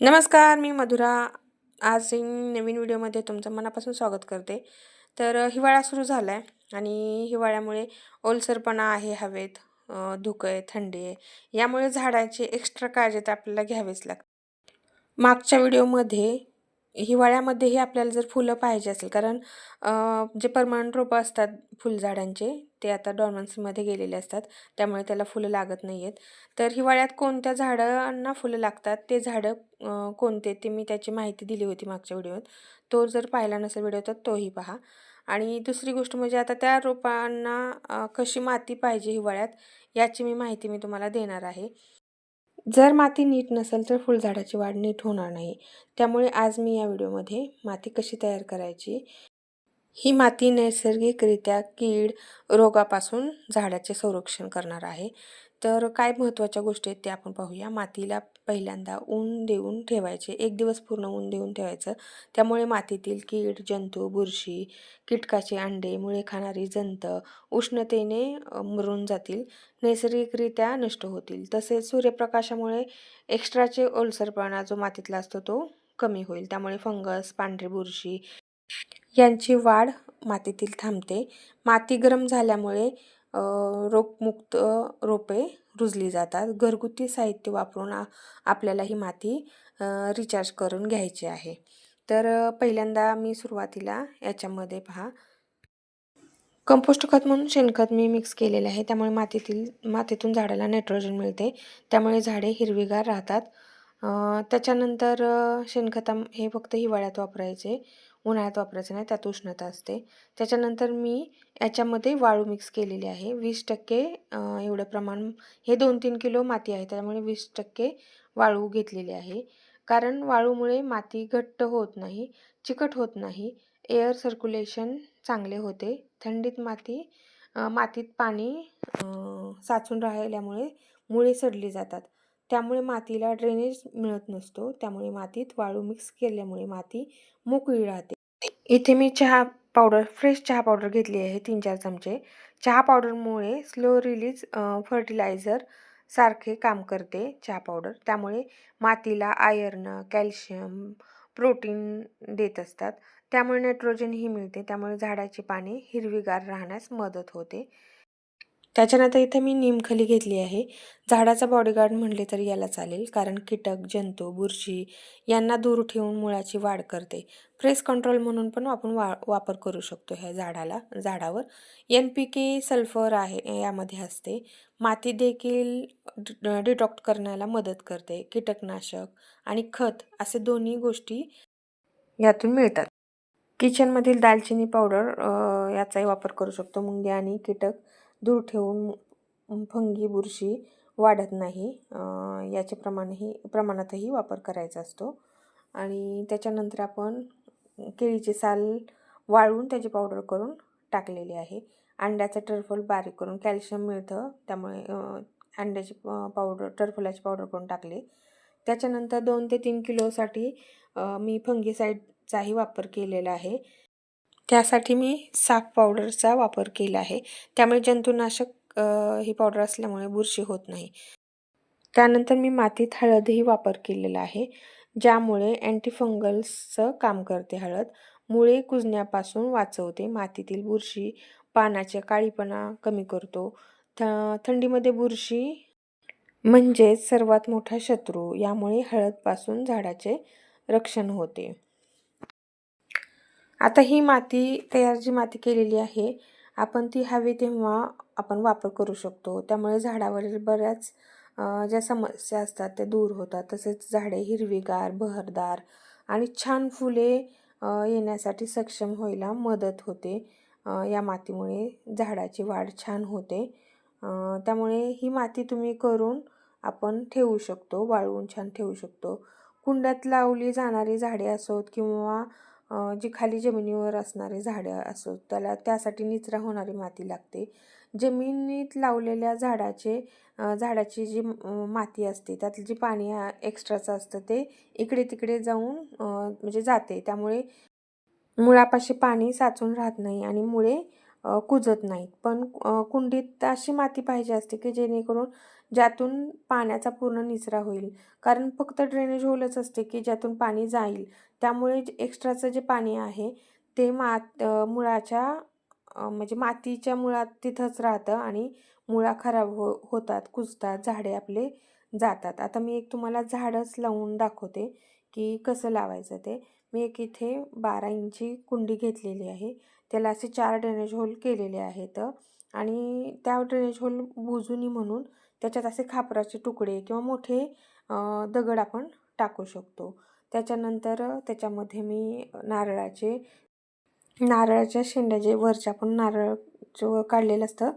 नमस्कार मी मधुरा. आज नवीन व्हिडिओमध्ये तुमचं मनापासून स्वागत करते. तर हिवाळा सुरू झाला आहे आणि हिवाळ्यामुळे ओलसरपणा आहे हवेत धुकं आहे थंडी आहे. यामुळे झाडाची एक्स्ट्रा काळजी तर आपल्याला घ्यावीच लागते. मागच्या व्हिडिओमध्ये हिवाळ्यामध्येही आपल्याला जर फुलं पाहिजे असेल कारण जे परमनंट रोपं असतात फुलझाडांचे ते आता डॉर्मन्सीमध्ये गेलेले असतात त्यामुळे त्याला फुलं लागत नाही आहेत तर हिवाळ्यात कोणत्या झाडांना फुलं लागतात ते झाडं कोणते ते मी त्याची माहिती दिली होती मागच्या व्हिडिओत. तो जर पाहिला नसेल व्हिडिओ तर तोही पहा. आणि दुसरी गोष्ट म्हणजे आता त्या रोपांना कशी माती पाहिजे हिवाळ्यात याची मी माहिती मी तुम्हाला देणार आहे. जर माती नीट नसेल तर फुलझाडाची वाढ नीट होणार नाही. त्यामुळे आज मी या व्हिडिओमध्ये माती कशी तयार करायची ही माती नैसर्गिकरित्या कीड रोगापासून झाडाचे संरक्षण करणार आहे. तर काय महत्त्वाच्या गोष्टी आहेत ते आपण पाहूया. मातीला पहिल्यांदा ऊन देऊन ठेवायचे. एक दिवस पूर्ण ऊन देऊन ठेवायचं. त्यामुळे मातीतील कीड जंतू बुरशी कीटकाचे अंडे मुळे खाणारी जंत उष्णतेने मरून जातील. नैसर्गिकरित्या नष्ट होतील. तसेच सूर्यप्रकाशामुळे एक्स्ट्राचे ओलसरपणा जो मातीतला असतो तो कमी होईल. त्यामुळे फंगस पांढरी बुरशी यांची वाढ मातीतील थांबते. माती गरम झाल्यामुळे रोगमुक्त रोपे रुजली जातात. घरगुती साहित्य वापरून आपल्याला ही माती रिचार्ज करून घ्यायची आहे. तर पहिल्यांदा मी सुरुवातीला याच्यामध्ये पहा. कंपोस्ट खत म्हणून शेणखत मी मिक्स केलेले आहे. त्यामुळे मातीतील मातीतून झाडाला नायट्रोजन मिळते. त्यामुळे झाडे हिरवीगार राहतात. त्याच्यानंतर अ, शेणखत हे फक्त हिवाळ्यात वापरायचे. उन्हाळ्यात वापरायचं नाही त्यात उष्णता असते. त्याच्यानंतर मी याच्यामध्ये वाळू मिक्स केलेली आहे. वीस टक्के एवढं प्रमाण हे दोन तीन किलो माती आहे त्यामुळे वीस टक्के वाळू घेतलेली आहे. कारण वाळूमुळे माती घट्ट होत नाही चिकट होत नाही. एअर सर्क्युलेशन चांगले होते. थंडीत माती मातीत पाणी साचून राहिल्यामुळे मुळे सडली जातात. त्यामुळे मातीला ड्रेनेज मिळत नसतो. त्यामुळे मातीत वाळू मिक्स केल्यामुळे माती मोकळी राहते. इथे मी चहा पावडर फ्रेश चहा पावडर घेतली आहे तीन चार चमचे. चहा पावडरमुळे स्लो रिलीज फर्टिलायझर सारखे काम करते चहा पावडर त्यामुळे मातीला आयर्न कॅल्शियम प्रोटीन देत असतात. त्यामुळे नायट्रोजनही मिळते. त्यामुळे झाडाची पाने हिरवीगार राहण्यास मदत होते. त्याच्यानंतर इथे मी निमखली घेतली आहे. झाडाचा बॉडीगार्ड म्हणले तरी याला चालेल कारण कीटक जंतू बुरशी यांना दूर ठेवून मुळाची वाढ करते. प्रेस कंट्रोल म्हणून पण आपण वा वापर करू शकतो ह्या झाडाला झाडावर. एन पी के सल्फर आहे यामध्ये असते. माती देखील डिटॉक्ट करण्याला मदत करते. कीटकनाशक आणि खत असे दोन्ही गोष्टी यातून मिळतात. किचनमधील दालचिनी पावडर याचाही वापर करू शकतो. मुंग्या आणि कीटक. दूर ठेवून फंगी बुरशी वाढत नाही. याचे प्रमाणही प्रमाणातही वापर करायचा असतो. आणि त्याच्यानंतर आपण केळीचे साल वाळवून त्याची पावडर करून टाकलेली आहे. अंड्याचं टरफल बारीक करून कॅल्शियम मिळतं. त्यामुळे अंड्याची पावडर टरफलाची पावडर करून टाकली. त्याच्यानंतर दोन ते तीन किलोसाठी मी फंगीसाईडचाही वापर केलेला आहे. त्यासाठी मी साफ पावडरचा वापर केला आहे. त्यामुळे जंतुनाशक ही पावडर असल्यामुळे बुरशी होत नाही. त्यानंतर मी मातीत हळदही वापर केलेला आहे ज्यामुळे अँटीफंगल्सचं काम करते हळद. मुळे कुजण्यापासून वाचवते मातीतील बुरशी पानाचे काळीपणा कमी करतो. थ थंडीमध्ये बुरशी म्हणजेच सर्वात मोठा शत्रू यामुळे हळदपासून झाडाचे रक्षण होते. आता ही माती तयार जी माती केलेली आहे आपण ती हवी तेव्हा आपण वापर करू शकतो. त्यामुळे झाडावरील बऱ्याच ज्या समस्या असतात त्या दूर होतात. तसेच झाडे हिरवीगार बहरदार आणि छान फुले येण्यासाठी सक्षम व्हायला मदत होते. या मातीमुळे झाडाची वाढ छान होते. त्यामुळे ही माती तुम्ही करून आपण ठेवू शकतो वाळवून छान ठेवू शकतो. कुंड्यात लावली जाणारी झाडे असोत किंवा जी खाली जमिनीवर असणारे झाडं असो त्याला त्यासाठी निचरा होणारी माती लागते. जमिनीत लावलेल्या झाडाचे झाडाची जी माती असते त्यातली जी पाणी एक्स्ट्राचं असतं ते इकडे तिकडे जाऊन म्हणजे जाते. त्यामुळे मुळापाशी पाणी साचून राहत नाही आणि मुळे कुजत नाहीत. पण कुंडीत अशी माती पाहिजे असते की जेणेकरून ज्यातून पाण्याचा पूर्ण निचरा होईल. कारण फक्त ड्रेनेज होलच असते की ज्यातून पाणी जाईल. त्यामुळे जे एक्स्ट्राचं जे पाणी आहे ते मात मुळाच्या म्हणजे मातीच्या मुळात तिथंच राहतं आणि मुळा खराब हो होतात कुजतात झाडे आपले जातात. आता मी एक तुम्हाला झाडच लावून दाखवते की कसं लावायचं ते. मी एक इथे बारा इंची कुंडी घेतलेली आहे. त्याला असे चार ड्रेनेज होल केलेले आहेत. आणि त्या ड्रेनेज होल बुजुनी म्हणून त्याच्यात असे खापराचे तुकडे किंवा मोठे दगड आपण टाकू शकतो. त्याच्यानंतर त्याच्यामध्ये मी नारळाचे नारळाच्या शेंड्या जे वरच्या आपण नारळाचं काढलेलं असतं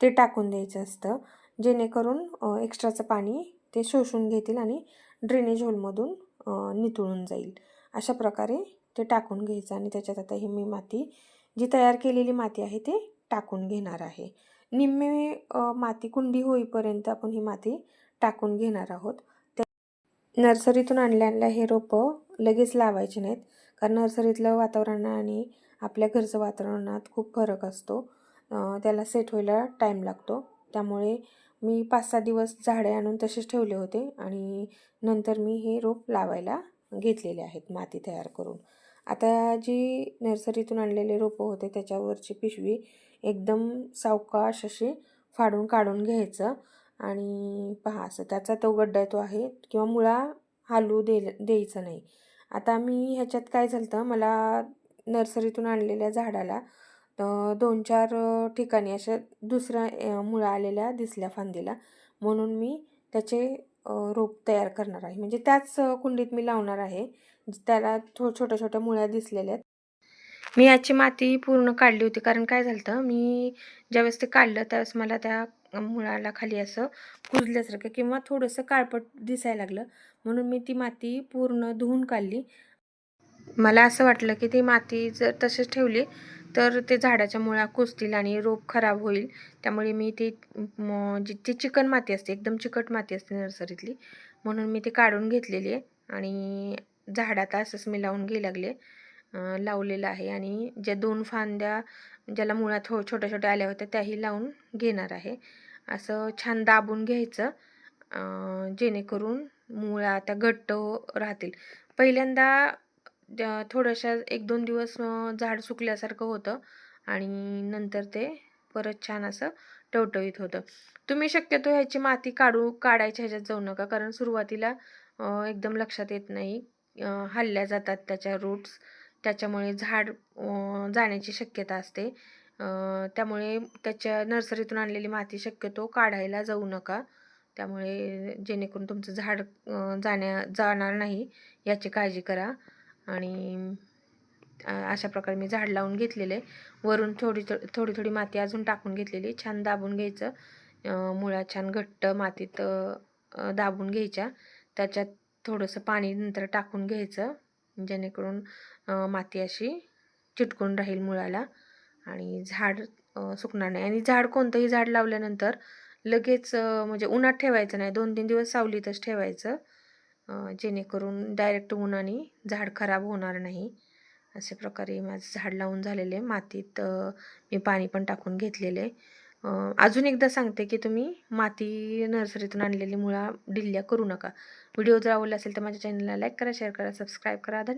ते टाकून द्यायचं असतं. जेणेकरून एक्स्ट्राचं पाणी ते शोषून घेतील आणि ड्रेनेज होलमधून नितळून जाईल. अशा प्रकारे ते टाकून घ्यायचं आणि त्याच्यात आता ही मी माती जी तयार केलेली माती आहे ते टाकून घेणार आहे. निम्मे माती कुंडी होईपर्यंत आपण ही माती टाकून घेणार आहोत. त्या नर्सरीतून आणल्या आणल्या हे रोपं लगेच लावायचे नाहीत कारण नर्सरीतलं वातावरण आणि आपल्या घरचं वातावरणात खूप फरक असतो. त्याला सेट व्हायला टाईम लागतो. त्यामुळे मी पाच सहा दिवस झाडे आणून तसेच ठेवले होते आणि नंतर मी हे रोप लावायला घेतलेले आहेत माती तयार करून. आता जी नर्सरीतून आणलेले रोपं होते त्याच्यावरची पिशवी एकदम सावकाश अशी फाडून काढून घ्यायचं. आणि पहा असं त्याचा तो गड्डा तो आहे किंवा मुळा हालू दे द्यायचं नाही. आता मी ह्याच्यात काय झालं होतं मला नर्सरीतून आणलेल्या झाडाला दोन चार ठिकाणी अशा दुसऱ्या मुळा आलेल्या दिसल्या फांदीला. म्हणून मी त्याचे रोप तयार करणार आहे. म्हणजे त्याच कुंडीत मी लावणार आहे. म्हणजे त्याला थो छोट्या छोट्या मुळ्या दिसलेल्या आहेत. मी याची माती पूर्ण काढली होती. कारण काय झालं मी ज्यावेळेस ते काढलं त्यावेळेस मला त्या मुळाला खाली असं कुजल्यासारखं किंवा थोडंसं काळपट दिसायला लागलं. म्हणून मी ती माती पूर्ण धुवून काढली. मला असं वाटलं की ती माती जर तशीच ठेवली तर ते झाडाच्या मुळा कुजतील आणि रोप खराब होईल. त्यामुळे मी ती जी ती चिकन माती असते एकदम चिकट माती असते नर्सरीतली. म्हणून मी ती काढून घेतलेली आहे. आणि झाडात असंच मी लावून घे लागले. लावलेलं आहे आणि ज्या दोन फांद्या ज्याला मुळात हो छोट्या छोट्या आल्या होत्या त्याही लावून घेणार आहे. असं छान दाबून घ्यायचं जेणेकरून मुळा त्या घट्ट राहतील. पहिल्यांदा थोड्याशा एक दोन दिवस झाड सुकल्यासारखं होतं आणि नंतर ते परत छान असं टवटवीत होतं. तुम्ही शक्यतो ह्याची माती काढू काढायच्या ह्याच्यात जाऊ नका कारण सुरुवातीला एकदम लक्षात येत नाही. हलल्या जातात त्याच्या रूट्स त्याच्यामुळे झाड जाण्याची शक्यता असते. त्यामुळे त्याच्या नर्सरीतून आणलेली माती शक्यतो काढायला जाऊ नका. त्यामुळे जेणेकरून तुमचं झाड जाण्या जाणार नाही याची काळजी करा. आणि अशा प्रकारे मी झाड लावून घेतलेले. वरून थोडी थो- थोडी थोडी माती अजून टाकून घेतलेली. छान दाबून घ्यायचं. मुळा छान घट्ट मातीत दाबून घ्यायच्या. त्याच्यात थोडंसं पाणी नंतर टाकून घ्यायचं. जेणेकरून माती अशी चिटकून राहील मुळाला आणि झाड सुकणार नाही. आणि झाड कोणतंही झाड लावल्यानंतर लगेच म्हणजे उन्हात ठेवायचं नाही. दोन तीन दिवस सावलीतच ठेवायचं. जेणेकरून डायरेक्ट उन्हाने झाड खराब होणार नाही. अशा प्रकारे माझं झाड लावून झालेले मातीत मी पाणी पण टाकून घेतलेले अजून एकदा सांगते की तुम्ही माती नर्सरीतून आणलेली मुळा ढिल्ल्या करू नका. व्हिडिओ जर आवडला असेल तर माझ्या चॅनलला लाईक करा शेअर करा सबस्क्राईब करा. धन्यवाद.